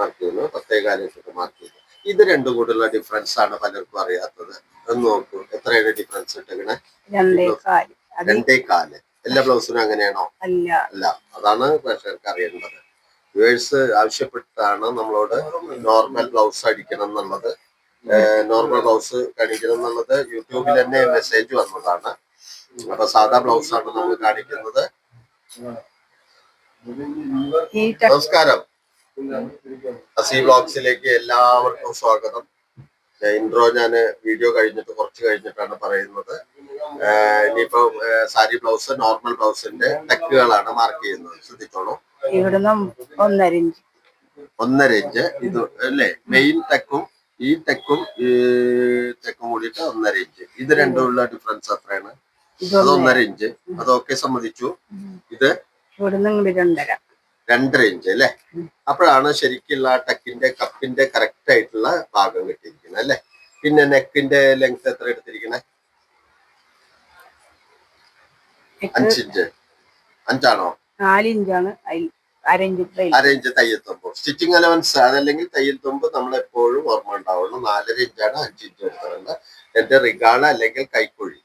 Mark ചെയ്യുന്നു പത്തേകാൽ ഇട്ടിട്ട് mark ചെയ്യുന്നു ഇത് രണ്ടും കൂടെയുള്ള ഡിഫറൻസ് ആണ് പലർക്കും അറിയാത്തത്. ഒന്ന് നോക്കൂ. എത്രയാണ് ഡിഫറൻസ് ഇട്ടേക്കണേ? രണ്ടേ കാൽ. എല്ലാ ബ്ലൗസിനും അങ്ങനെയാണോ? അല്ല. അല്ല. അതാണ് പ്രേക്ഷകർക്ക് അറിയേണ്ടത്. വ്യൂവേഴ്സ് ആവശ്യപ്പെട്ടാണ് നമ്മളോട് നോർമൽ ബ്ലൗസ് അടിക്കണം എന്നുള്ളത്. നോർമൽ ബ്ലൗസ് കാണിക്കണം എന്നുള്ളത് യൂട്യൂബിൽ തന്നെ മെസ്സേജ് വന്നതാണ്. അപ്പൊ സാധാ ബ്ലൗസ് ആണ് നമ്മൾ കാണിക്കുന്നത്. നമസ്കാരം. അസി ബ്ലോഗ്സിലേക്ക് എല്ലാവർക്കും സ്വാഗതം. ഇൻട്രോ ഞാൻ വീഡിയോ കഴിഞ്ഞിട്ട് കുറച്ച് കഴിഞ്ഞിട്ടാണ് പറയുന്നത്. ഇനിയിപ്പോ സാരി ബ്ലൗസ് നോർമൽ ബ്ലൗസിന്റെ ടെക്കുകളാണ് മാർക്ക് ചെയ്യുന്നത്. ശ്രദ്ധിച്ചോളൂ. ഇവിടുന്ന് ഒന്നര ഇഞ്ച് ഒന്നര ഇഞ്ച് ഇത് അല്ലേ? മെയിൻ ടെക്കും ഈ ടെക്കും ഈ ടെക്കും കൂടിയിട്ട് ഒന്നര ഇഞ്ച് ഇത് രണ്ടുമുള്ള ഡിഫറൻസ് എത്രയാണ് അത് ഒന്നര ഇഞ്ച് അതൊക്കെ സമ്മതിച്ചു. ഇത് ഇവിടുന്ന് ഇവിടെ രണ്ടര. രണ്ടര ഇഞ്ച് അല്ലേ? അപ്പോഴാണ് ശരിക്കുള്ള ടക്കിന്റെ ടെക്കിന്റെ കപ്പിന്റെ കറക്റ്റ് ആയിട്ടുള്ള ഭാഗം കിട്ടിയിരിക്കുന്നത് അല്ലെ? പിന്നെ നെക്കിന്റെ ലെങ്ത് എത്ര എടുത്തിരിക്കണേ അഞ്ചിഞ്ച് അഞ്ചാണോ? അരഞ്ച് തയ്യൽ തുമ്പ് സ്റ്റിച്ചിങ് അലവൻസ് അതല്ലെങ്കിൽ തയ്യൽ തുമ്പ് നമ്മൾ എപ്പോഴും ഓർമ്മ ഉണ്ടാവുള്ളൂ നാലര ഇഞ്ചാണ് അഞ്ച് ഇഞ്ച് എടുത്തിട്ടുണ്ട്. എന്റെ റിഗാള അല്ലെങ്കിൽ കൈക്കുഴി.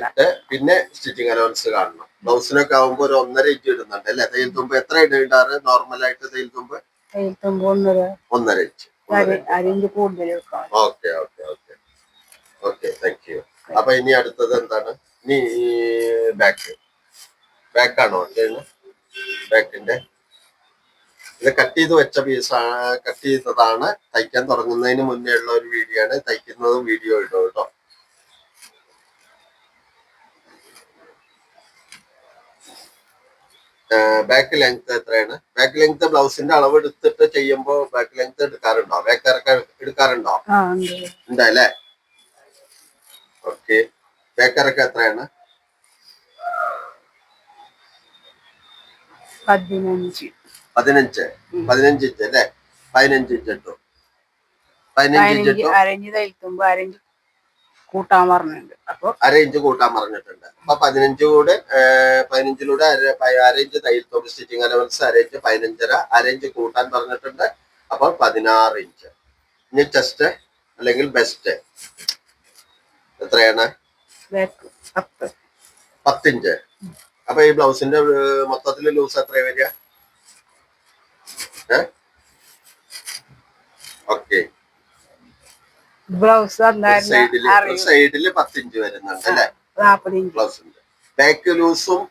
എട്ട്. പിന്നെ സ്റ്റിച്ചിങ് അലവൻസ് കാണണം. ബ്ലൗസിനൊക്കെ ആവുമ്പോ ഒരു ഒന്നര ഇഞ്ച് ഇടുന്നുണ്ട് അല്ലെ? തയ്യൽ തുമ്പ് എത്ര ഇടാറ്? നോർമൽ ആയിട്ട് തയ്യൽ തുമ്പ്? ഒന്നര. Inch okay okay okay okay thank you അപ്പൊ ഇനി അടുത്തത് എന്താണ്? ഇനി ബാക്ക് ബാക്കാണോ ബാക്കിന്റെ ഇത് കട്ട് ചെയ്ത് വെച്ച പീസ് കട്ട് ചെയ്തതാണ്. തയ്ക്കാൻ തുടങ്ങുന്നതിന് മുന്നേ ഉള്ള ഒരു വീഡിയോ ആണ്. തയ്ക്കുന്നതും വീഡിയോ ഇടും കേട്ടോ. ബാക്ക് ലെങ്ത് എത്രയാണ്? ബാക്ക് ലെങ്ത് ബ്ലൗസിന്റെ അളവ് എടുത്തിട്ട് ചെയ്യുമ്പോ ബാക്ക് ലെങ്ത് എടുക്കാറുണ്ടോ? ബാക്ക് ഇറക്കം എടുക്കാറുണ്ടോ? ഉണ്ടല്ലേ? ഓക്കെ ബാക്ക് ഇറക്കം എത്രയാണ്? പതിനഞ്ച്. പതിനഞ്ച്. പതിനഞ്ച് ഇഞ്ച് അല്ലേ? പതിനഞ്ച് ഇഞ്ച് ഇട്ടു. പതിനഞ്ച് ഇഞ്ച് ഇട്ടു. അര ഇഞ്ച് തയ്യൽ തുമ്പ് അര ഇഞ്ച് കൂട്ടാൻ പറഞ്ഞിട്ടുണ്ട്. അപ്പൊ അര ഇഞ്ച് കൂട്ടാൻ പറഞ്ഞിട്ടുണ്ട്. അപ്പൊ പതിനഞ്ച് കൂടെ ഏർ, പതിനഞ്ചിലൂടെ അര ഇഞ്ച് തയ്യൽ തുമ്പ് സ്റ്റിച്ചിങ് അലവൻസ് അര ഇഞ്ച് പതിനഞ്ചര അര ഇഞ്ച് കൂട്ടാൻ പറഞ്ഞിട്ടുണ്ട്. അപ്പൊ പതിനാറ് ഇഞ്ച് ഇനി ചെസ്റ്റ് അല്ലെങ്കിൽ ബെസ്റ്റ് എത്രയാണ്? പത്തിഞ്ച് അപ്പൊ ഈ ബ്ലൗസിന്റെ മൊത്തത്തിൽ ലൂസ് എത്ര വരിക? ഓക്കെ ബ്ലൗസ് സൈഡിൽ പത്തിഞ്ച് വരുന്നുണ്ട് അല്ലെ? ഇഞ്ച് ബ്ലൗസിന്റെ. ബാക്ക് ലൂസും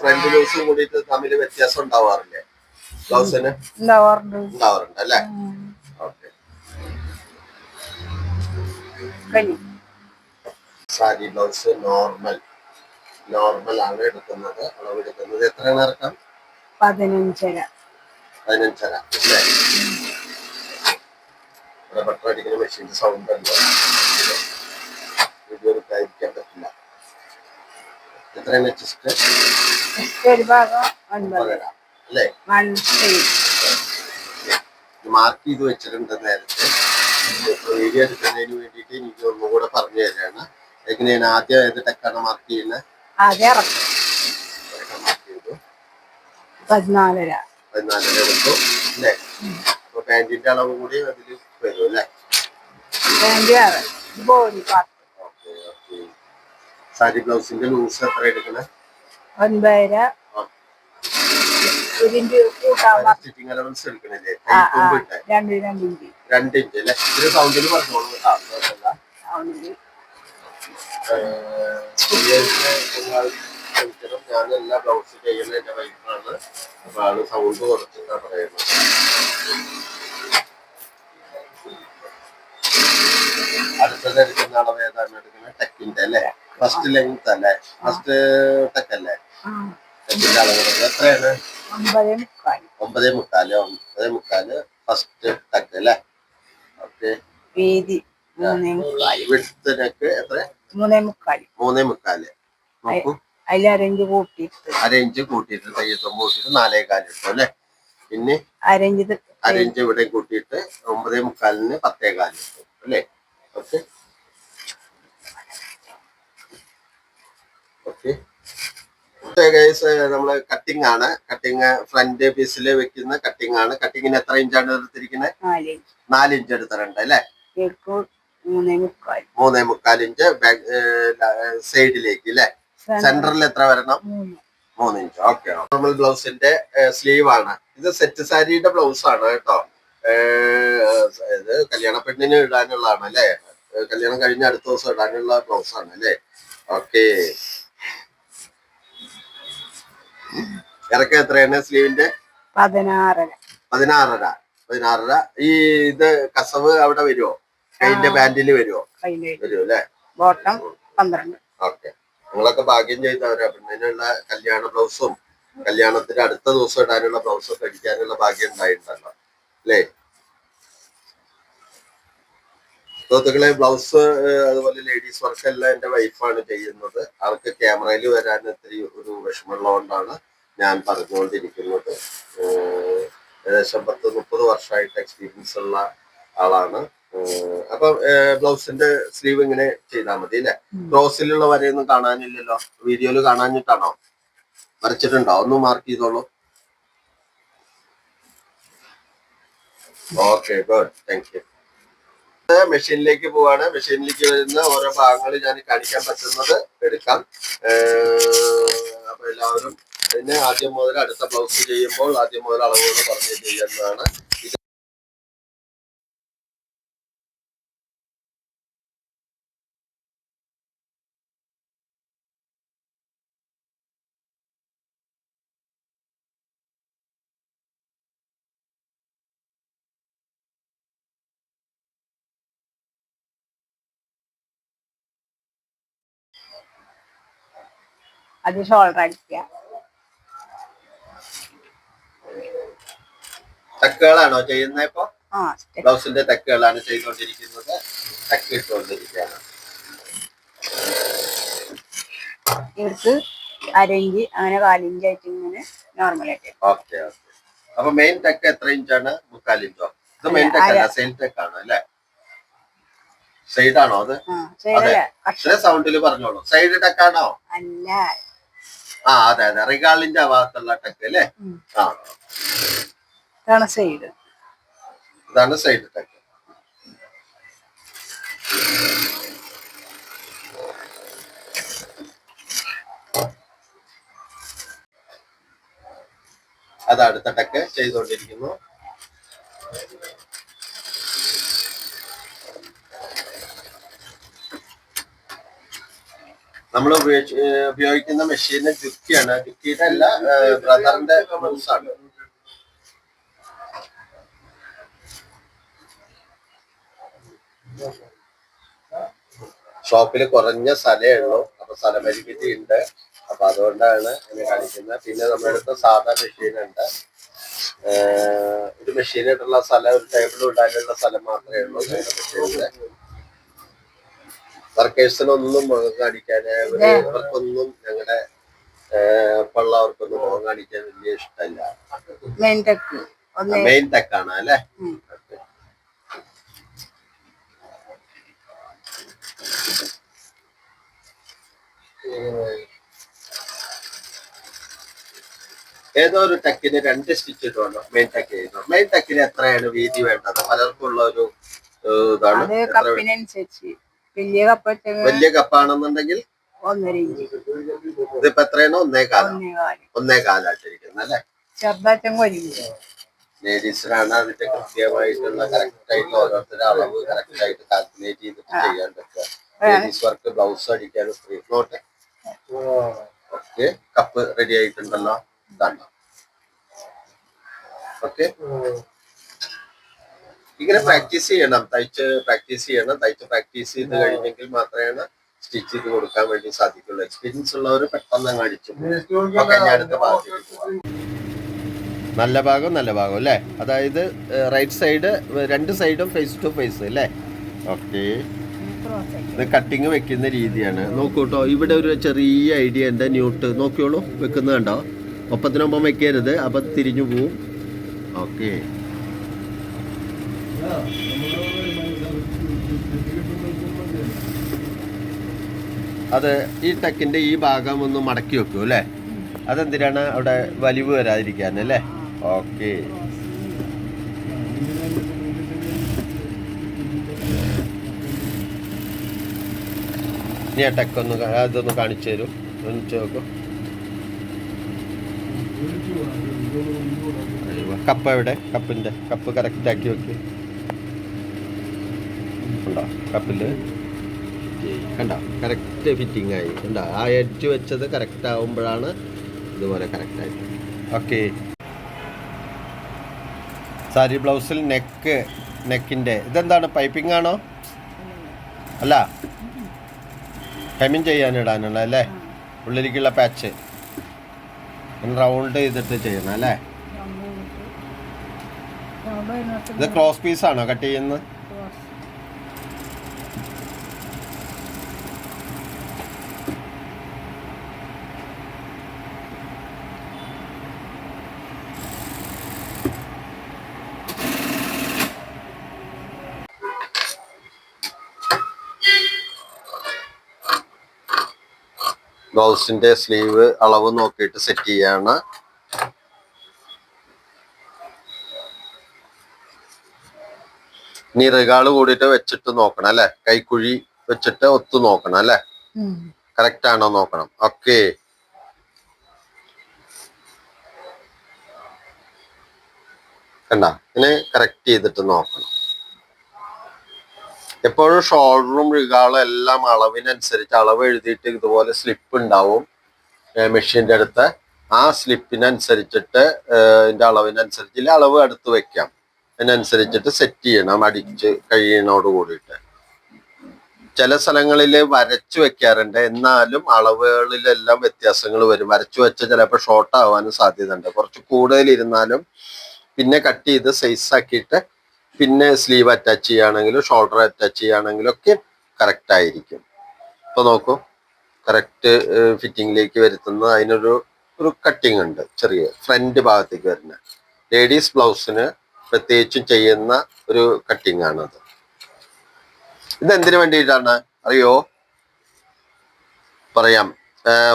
ഫ്രണ്ട് ലൂസും കൂടിയിട്ട് തമ്മിൽ വ്യത്യാസം ഉണ്ടാവാറില്ലേ? ബ്ലൗസിന്? ഉണ്ടാവാറുണ്ട്. അല്ലെ. Okay. Sari blouse normal normal ആണ് എടുക്കുന്നത്. അളവ് എടുക്കുന്നത് എത്രയാണ് ഇറക്കം പതിനഞ്ചര. പതിനഞ്ചര ബട്ടർ അടിക്കുന്ന മെഷീന്റെ സൗണ്ട് ഉണ്ട് വീഡിയോ എടുക്കാതിരിക്കാൻ പറ്റില്ല. എത്രയാണ് ചെസ്റ്റ് അല്ലേ? മാർക്ക് ചെയ്ത് വെച്ചിട്ടുണ്ട് നേരത്തെ. വീഡിയോ എടുക്കുന്നതിന് വേണ്ടിയിട്ട് എനിക്ക് ഒന്നുകൂടെ പറഞ്ഞു തരാണ്. എങ്ങനെയാണ് ആദ്യം ഏത് ടെക്കാണ് മാർക്ക് ചെയ്യുന്നത്? പതിനാലര. പതിനാലര കൊടുത്തു എടുത്തു അല്ലേ? അപ്പൊ പാന്റിന്റെ അളവ് കൂടി അതിൽ വരും അല്ലേ സാരി ബ്ലൗസിന്റെ ലൂസ് എത്ര എടുക്കണേ ഒൻപതര സ്റ്റിച്ചിങ് അലവൻസ് എടുക്കണില്ലേ രണ്ട് ഇഞ്ച് അല്ലേ ഇത് സൗണ്ടിൽ പറഞ്ഞോളൂ ക്ഷമിക്കണം. ഞാൻ എല്ലാ ബ്ലൗസ് ചെയ്യുന്ന എന്റെ വൈഫാണ് അപ്പൊ ആൾ സൗണ്ട് കുറച്ചിട്ടാ പറയുന്നത് അടുത്തത് എടുക്കുന്ന അളവ് ഏതാണ് എടുക്കുന്നത്? ടെക്കിന്റെ അല്ലേ? ഫസ്റ്റ് ലെങ്ത് അല്ലേ? ഫസ്റ്റ് ടെക്ക് അല്ലേ? ടെക്കിന്റെ അളവ് എത്രയാണ്? ഒമ്പതേ മുക്കാൽ ഒമ്പതേ മുക്കാൽ ഫസ്റ്റ് ടെക്ക് അല്ലേ? ഓക്കെ മൂന്നേ എത്ര? മൂന്നേ മൂന്നേ മുക്കാൽ. നോക്കൂ. അതിൽ അരഞ്ച് കൂട്ടിയിട്ട്. കൂട്ടിയിട്ട് തയ്യത്തൊമ്പത് കൂട്ടിയിട്ട് നാലേ കാലിട്ടു അല്ലേ? പിന്നെ അരഞ്ച് ഇത് അര ഇഞ്ച് ഇവിടെ കൂട്ടിയിട്ട് ഒമ്പതേ മുക്കാലിന് പത്തേ കാലിട്ടു അല്ലേ? ഓക്കെ ഓക്കെ ഗൈസ് നമ്മൾ കട്ടിംഗ് ആണ്. കട്ടിങ് ഫ്രണ്ട് പീസിൽ വെക്കുന്ന കട്ടിംഗ് ആണ്. കട്ടിങ്ങിന് എത്ര ഇഞ്ചാണ് എടുത്തിരിക്കുന്നത് നാല് ഇഞ്ച് എടുത്തിട്ടുണ്ട് അല്ലേ? മൂന്നേ മുക്കാൽ. ഇഞ്ച് ബാക്ക് സൈഡിലേക്ക് അല്ലേ? സെന്ററിൽ എത്ര വരണം? മൂന്ന്. മൂന്ന് ഇഞ്ച് ഓക്കെ നമ്മൾ ബ്ലൗസിന്റെ സ്ലീവ് ആണ്. ഇത് സെറ്റ് സാരിയുടെ ബ്ലൗസ് ആണ് കേട്ടോ. ഇത് കല്യാണ പെണ്ണിന് ഇടാനുള്ളതാണ് അല്ലേ? കല്യാണം കഴിഞ്ഞ അടുത്ത ദിവസം ഇടാനുള്ള ബ്ലൗസ് ആണ് അല്ലേ? ഓക്കെ ഇറക്കം എത്രയാണ് സ്ലീവിന്റെ? പതിനാറര. പതിനാറര പതിനാറര. ഈ ഇത് കസവ് അവിടെ വരുമോ കൈന്റെ ബാൻഡിൽ വരുമോ വരുമോ അല്ലേ ബോട്ടം പന്ത്രണ്ട്. ഓക്കെ നിങ്ങളൊക്കെ ഭാഗ്യം ചെയ്തവരാ. പെണ്ണിനുള്ള കല്യാണ ബ്ലൗസും കല്യാണത്തിന്റെ അടുത്ത ദിവസം ഇടാനുള്ള ബ്ലൗസും ഒക്കെ അടിക്കാനുള്ള ഭാഗ്യം ഉണ്ടായിട്ടുണ്ടല്ലോ. അല്ലേ? സുഹൃത്തുക്കളെ ബ്ലൗസ് അതുപോലെ ലേഡീസ് വർക്ക് എല്ലാം എന്റെ വൈഫാണ് ചെയ്യുന്നത്. അവർക്ക് ക്യാമറയിൽ വരാൻ ഇത്തിരി ഒരു വിഷമമുള്ളതുകൊണ്ടാണ് ഞാൻ പറഞ്ഞുകൊണ്ടിരിക്കുന്നത്. ഏകദേശം പത്ത് മുപ്പത് വർഷമായിട്ട് എക്സ്പീരിയൻസ് ഉള്ള ആളാണ്. അപ്പൊ ബ്ലൗസിന്റെ സ്ലീവ് ഇങ്ങനെ ചെയ്താൽ മതി അല്ലെ. ക്രോസിലുള്ള വരെയൊന്നും കാണാനില്ലല്ലോ. വീഡിയോയിൽ കാണാഞ്ഞിട്ടാണോ? വരച്ചിട്ടുണ്ടോ? ഒന്ന് മാർക്ക് ചെയ്തോളൂ. ഓക്കെ ഗുഡ് താങ്ക് യു മെഷീനിലേക്ക് പോവാണ്. മെഷീനിലേക്ക് വരുന്ന ഓരോ ഭാഗങ്ങൾ ഞാൻ കാണിക്കാൻ പറ്റുന്നത് എടുക്കാം. അപ്പൊ എല്ലാവരും അതിന് ആദ്യം മുതൽ അടുത്ത ബ്ലൗസ് ചെയ്യുമ്പോൾ ആദ്യം മുതൽ അളവുകൾ പറഞ്ഞു ചെയ്യുന്നതാണ്. അത് ഷോൾഡർ അടിക്കുക. തക്കുകളാണോ ചെയ്യുന്നത് ഇപ്പൊ? ബ്ലൗസിന്റെ ടക്കുകളാണ് ചെയ്തുകൊണ്ടിരിക്കുന്നത്. ടക്ക് ഇട്ടുകൊണ്ടിരിക്കുകയാണ്. ഇവർക്ക് അരയിഞ്ച് അങ്ങനെ കാലിഞ്ച് ആയിട്ട് ഇങ്ങനെ നോർമലായിട്ട് ഓക്കെ ഓക്കെ. അപ്പൊ മെയിൻ ടെക്ക് എത്ര ഇഞ്ചാണ് മുക്കാലിഞ്ചോ ഇത് മെയിൻ ടെക്ക് അല്ല സെയിൽ ടെക്ക് ആണ് അല്ലെ? സൈഡ് ആണോ അത്? കഷ്ട സൗണ്ടിൽ പറഞ്ഞോളൂ. സൈഡ് ടെക്കാണോ അല്ല ആ അതെ അതെ. റിഗാളിന്റെ ഭാഗത്തുള്ള ടെക്ക് അല്ലേ. ആ. ഇതാണ് സൈഡ്. ഇതാണ് സൈഡ് ടെക്ക്. അത് അടുത്ത ടെക്ക് ചെയ്തുകൊണ്ടിരിക്കുന്നു. നമ്മൾ ഉപയോഗിച്ച് ഉപയോഗിക്കുന്ന മെഷീന് ജുക്കിയാണ് ജുക്കിയുടെ അല്ല ബ്രദറിന്റെ ആണ്. ഷോപ്പിൽ കുറഞ്ഞ സ്ഥലമേ ഉള്ളൂ. അപ്പൊ സ്ഥലപരിമിതി ഉണ്ട് അപ്പൊ അതുകൊണ്ടാണ് എന്നെ കാണിക്കുന്നത്. പിന്നെ നമ്മുടെ അടുത്ത് സാധാ ഏഹ് ഒരു മെഷീൻ ഇട്ടുള്ള സ്ഥലം ഒരു ടേബിൾ ഇടാനുള്ള സ്ഥലം മാത്രമേ ഉള്ളൂ. മെഷീനിൽ വർക്കേഴ്സിനൊന്നും മുഖം കാണിക്കാൻ ഇവർ ഇവർക്കൊന്നും ഞങ്ങളുടെ പള്ളവർക്കൊന്നും മുഖം കാണിക്കാൻ വലിയ ഇഷ്ടമല്ല മെയിൻ ടെക്കാണ് അല്ലെ. ഏതോ ഒരു ടെക്കിന് രണ്ട് സ്റ്റിച്ച് ഇട്ടുണ്ടോ? മെയിൻ ടെക്ക് ചെയ്യുന്നു? മെയിൻ ടെക്കിന് എത്രയാണ് വീതി വേണ്ടത്? പലർക്കും ഉള്ള ഒരു ഇതാണ്. വലിയ കപ്പ് വലിയ കപ്പാണെന്നുണ്ടെങ്കിൽ ഒന്നര ഇഞ്ച്. ഇതിപ്പോ എത്രയാണ്? ഒന്നേ കാലം. ഒന്നേ കാലായിട്ടിരിക്കുന്നു അല്ലെ? ഒരു ഇഞ്ച്. ലേഡീസിനാണ് അതിന്റെ കൃത്യമായിട്ടുള്ള കറക്റ്റ് ആയിട്ട് ഓരോരുത്തരുടെ അളവ് കറക്റ്റ് ആയിട്ട് കാൽക്കുലേറ്റ് ചെയ്തിട്ട് ചെയ്യാൻ പറ്റുക. ലേഡീസ് വർക്ക് ബ്ലൗസ് അടിക്കാൻ സ്ത്രീ നോട്ടെ ഓക്കെ കപ്പ് റെഡി ആയിട്ടുണ്ടല്ലോ. ഇതാണോ? ഓക്കെ ഇങ്ങനെ പ്രാക്ടീസ് ചെയ്യണം. തയ്ച്ച് പ്രാക്ടീസ് ചെയ്യണം. തയ്ച്ച് പ്രാക്ടീസ് ചെയ്ത് കഴിഞ്ഞെങ്കിൽ മാത്രമേ സ്റ്റിച്ച് ചെയ്ത് കൊടുക്കാൻ വേണ്ടി സാധിക്കുള്ളൂ. എക്സ്പീരിയൻസ് ഉള്ളവർ പെട്ടെന്ന് അങ്ങ് അടിച്ചു ഓക്കെ ഞാൻ അടുത്ത ഭാഗത്തേക്ക് നല്ല ഭാഗം നല്ല ഭാഗം അല്ലേ? അതായത് റൈറ്റ് സൈഡ് രണ്ട് സൈഡും ഫേസ് ടു ഫേസ് അല്ലേ? ഓക്കെ ഇത് കട്ടിങ് വെക്കുന്ന രീതിയാണ്. നോക്കൂ കേട്ടോ ഇവിടെ ഒരു ചെറിയ ഐഡിയ ഉണ്ട് ന്യൂട്ട് നോക്കിയോളൂ വെക്കുന്നത് കണ്ടോ? ഒപ്പത്തിനൊപ്പം വെക്കരുത് അപ്പം തിരിഞ്ഞു പോവും. ഓക്കെ അത് ഈ ടെക്കിന്റെ ഈ ഭാഗം ഒന്ന് മടക്കി വെക്കൂ അല്ലേ? അതെന്തിനാണ് അവിടെ വലിവ് വരാതിരിക്കാൻ അല്ലേ? ഓക്കെ. ഇനി ആ ടെക്കൊന്ന് കാ- അതൊന്ന് കാണിച്ചു തരും. കാണിച്ചു നോക്കൂ. കപ്പ് എവിടെ? കപ്പിന്റെ കപ്പ് കറക്റ്റ് ആക്കി വെക്ക് ഉണ്ടോ കപ്പിൽ. കണ്ടോ? കറക്റ്റ് ഫിറ്റിംഗ് ആയി. കണ്ട? ആ എഡ്ജ് വെച്ചത് കറക്റ്റ് ആവുമ്പോഴാണ് ഇതുപോലെ കറക്റ്റ് ആയിട്ട് ഓക്കെ സാരി ബ്ലൗസിൽ നെക്ക് നെക്കിന്റെ ഇതെന്താണ്? പൈപ്പിംഗ് ആണോ? അല്ല. ഹെമിൻ ചെയ്യാൻ ഇടാനുള്ള അല്ലേ? ഉള്ളിലേക്കുള്ള പാച്ച് റൗണ്ട് ചെയ്തിട്ട് ചെയ്യണം അല്ലേ? ഇത് ക്രോസ് പീസ് ആണോ? കട്ട് ചെയ്യുന്നത്? ബ്ലൗസിന്റെ സ്ലീവ് അളവ് നോക്കിയിട്ട് സെറ്റ് ചെയ്യാണ്. ഇനി റിഗാൾ കൂടിയിട്ട് വെച്ചിട്ട് നോക്കണം അല്ലെ? കൈക്കുഴി വെച്ചിട്ട് ഒത്തു നോക്കണം അല്ലെ? കറക്റ്റ് ആണോ നോക്കണം. ഓക്കെ കണ്ട? ഇനി കറക്റ്റ് ചെയ്തിട്ട് നോക്കണം. എപ്പോഴും ഷോൾഡറും റിഗാളും എല്ലാം അളവിനനുസരിച്ച് അളവ് എഴുതിയിട്ട് ഇതുപോലെ സ്ലിപ്പ് ഉണ്ടാവും. മെഷീന്റെ അടുത്ത്. ആ സ്ലിപ്പിനനുസരിച്ചിട്ട് ഇതിന്റെ അളവിനനുസരിച്ച് അളവ് അടുത്ത് വെക്കാം. അതിനനുസരിച്ചിട്ട് സെറ്റ് ചെയ്യണം അടിച്ച് കഴിയണോട് കൂടിയിട്ട്. ചില സ്ഥലങ്ങളിൽ വരച്ചു വെക്കാറുണ്ട്. എന്നാലും അളവുകളിലെല്ലാം വ്യത്യാസങ്ങൾ വരും. വരച്ചു വെച്ച ചിലപ്പോൾ ഷോർട്ട് ആവാനും സാധ്യതയുണ്ട്. കുറച്ച് കൂടുതൽ ഇരുന്നാലും പിന്നെ കട്ട് ചെയ്ത് സൈസ് ആക്കിയിട്ട് പിന്നെ സ്ലീവ് അറ്റാച്ച് ചെയ്യുകയാണെങ്കിലും ഷോൾഡർ അറ്റാച്ച് ചെയ്യുകയാണെങ്കിലും ഒക്കെ കറക്റ്റ് ആയിരിക്കും. ഇപ്പൊ നോക്കൂ കറക്റ്റ് ഫിറ്റിംഗിലേക്ക് വരുത്തുന്ന അതിനൊരു ഒരു കട്ടിങ് ഉണ്ട് ചെറിയ ഫ്രണ്ട് ഭാഗത്തേക്ക് വരുന്ന. ലേഡീസ് ബ്ലൗസിന് പ്രത്യേകിച്ചും ചെയ്യുന്ന ഒരു കട്ടിങ് ആണത്. ഇത് എന്തിനു വേണ്ടിയിട്ടാണ്? അറിയോ? പറയാം.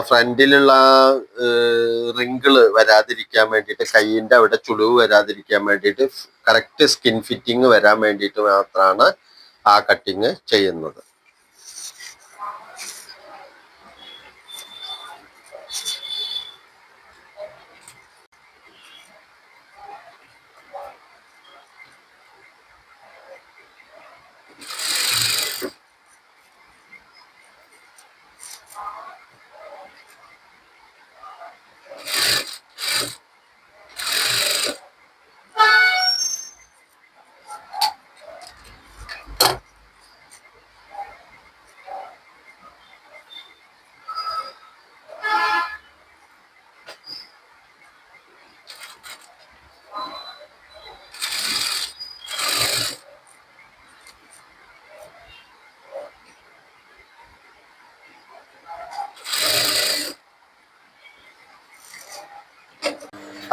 ഫ്രണ്ടിലുള്ള റിങ്കിൾ വരാതിരിക്കാൻ വേണ്ടിയിട്ട് കൈയിന്റെ അവിടെ ചുളിവ് വരാതിരിക്കാൻ വേണ്ടിയിട്ട് കറക്റ്റ് സ്കിൻ ഫിറ്റിംഗ് വരാൻ വേണ്ടിയിട്ട് മാത്രമാണ് ആ കട്ടിങ് ചെയ്യുന്നത്.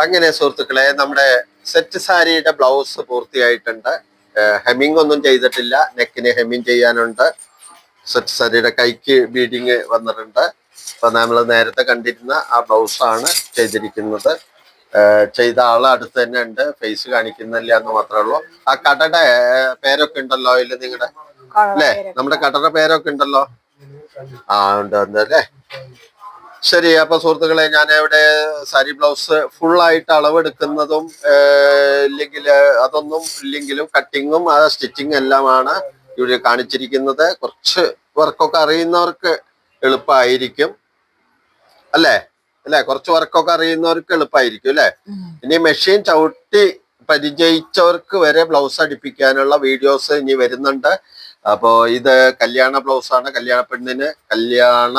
അങ്ങനെ സുഹൃത്തുക്കളെ നമ്മുടെ സെറ്റ് സാരിയുടെ ബ്ലൗസ് പൂർത്തിയായിട്ടുണ്ട്. ഹെമ്മിങ് ഒന്നും ചെയ്തിട്ടില്ല. നെക്കിന് ഹെമ്മിങ് ചെയ്യാനുണ്ട്. സെറ്റ് സാരിയുടെ കൈക്ക് ബീഡിങ് വന്നിട്ടുണ്ട്. അപ്പൊ നമ്മൾ നേരത്തെ കണ്ടിരുന്ന ആ ബ്ലൗസാണ് ചെയ്തിരിക്കുന്നത്. ചെയ്ത ആൾ അടുത്ത് തന്നെ ഉണ്ട്. ഫേസ് കാണിക്കുന്നില്ല എന്ന് മാത്രമേ ഉള്ളൂ. ആ കടയുടെ പേരൊക്കെ ഉണ്ടല്ലോ ഇല്ല നിങ്ങളുടെ അല്ലേ? നമ്മുടെ കടയുടെ പേരൊക്കെ ഉണ്ടല്ലോ? ആ ഉണ്ട് ഉണ്ട് അല്ലേ? ശരി അപ്പൊ സുഹൃത്തുക്കളെ ഞാൻ ഇവിടെ സാരി ബ്ലൗസ് ഫുൾ ആയിട്ട് അളവെടുക്കുന്നതും ഇല്ലെങ്കിൽ അതൊന്നും ഇല്ലെങ്കിലും കട്ടിങ്ങും ആ സ്റ്റിച്ചിങ് എല്ലാമാണ് ഇവിടെ കാണിച്ചിരിക്കുന്നത്. കുറച്ച് വർക്കൊക്കെ അറിയുന്നവർക്ക് എളുപ്പമായിരിക്കും. അല്ലേ? അല്ലെ? കുറച്ച് വർക്കൊക്കെ അറിയുന്നവർക്ക് എളുപ്പമായിരിക്കും അല്ലെ? ഇനി മെഷീൻ ചവിട്ടി പരിചയിച്ചവർക്ക് വരെ ബ്ലൗസ് അടിപ്പിക്കാനുള്ള വീഡിയോസ് ഇനി വരുന്നുണ്ട്. അപ്പോ ഇത് കല്യാണ ബ്ലൗസ് ആണ് കല്യാണ പെണ്ണിന് കല്യാണ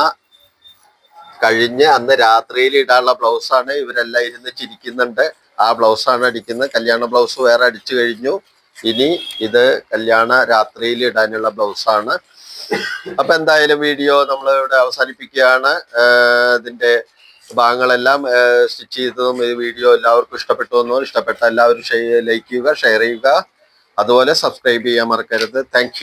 കഴിഞ്ഞ് അന്ന് രാത്രിയിൽ ഇടാനുള്ള ബ്ലൗസാണ് ഇവരെല്ലാം ഇരുന്ന് ചിരിക്കുന്നുണ്ട്. ആ ബ്ലൗസാണ് അടിക്കുന്നത്. കല്യാണ ബ്ലൗസ് വേറെ അടിച്ചു കഴിഞ്ഞു. ഇനി ഇത് കല്യാണ രാത്രിയിൽ ഇടാനുള്ള ബ്ലൗസാണ് അപ്പൊ എന്തായാലും വീഡിയോ നമ്മൾ ഇവിടെ അവസാനിപ്പിക്കുകയാണ്. ഇതിന്റെ ഭാഗങ്ങളെല്ലാം സ്റ്റിച്ച് ചെയ്തതും ഈ വീഡിയോ എല്ലാവർക്കും ഇഷ്ടപ്പെട്ടു എന്നോ ഇഷ്ടപ്പെട്ട എല്ലാവരും ലൈക്ക് ചെയ്യുക ഷെയർ ചെയ്യുക. അതുപോലെ സബ്സ്ക്രൈബ് ചെയ്യാൻ മറക്കരുത്. താങ്ക്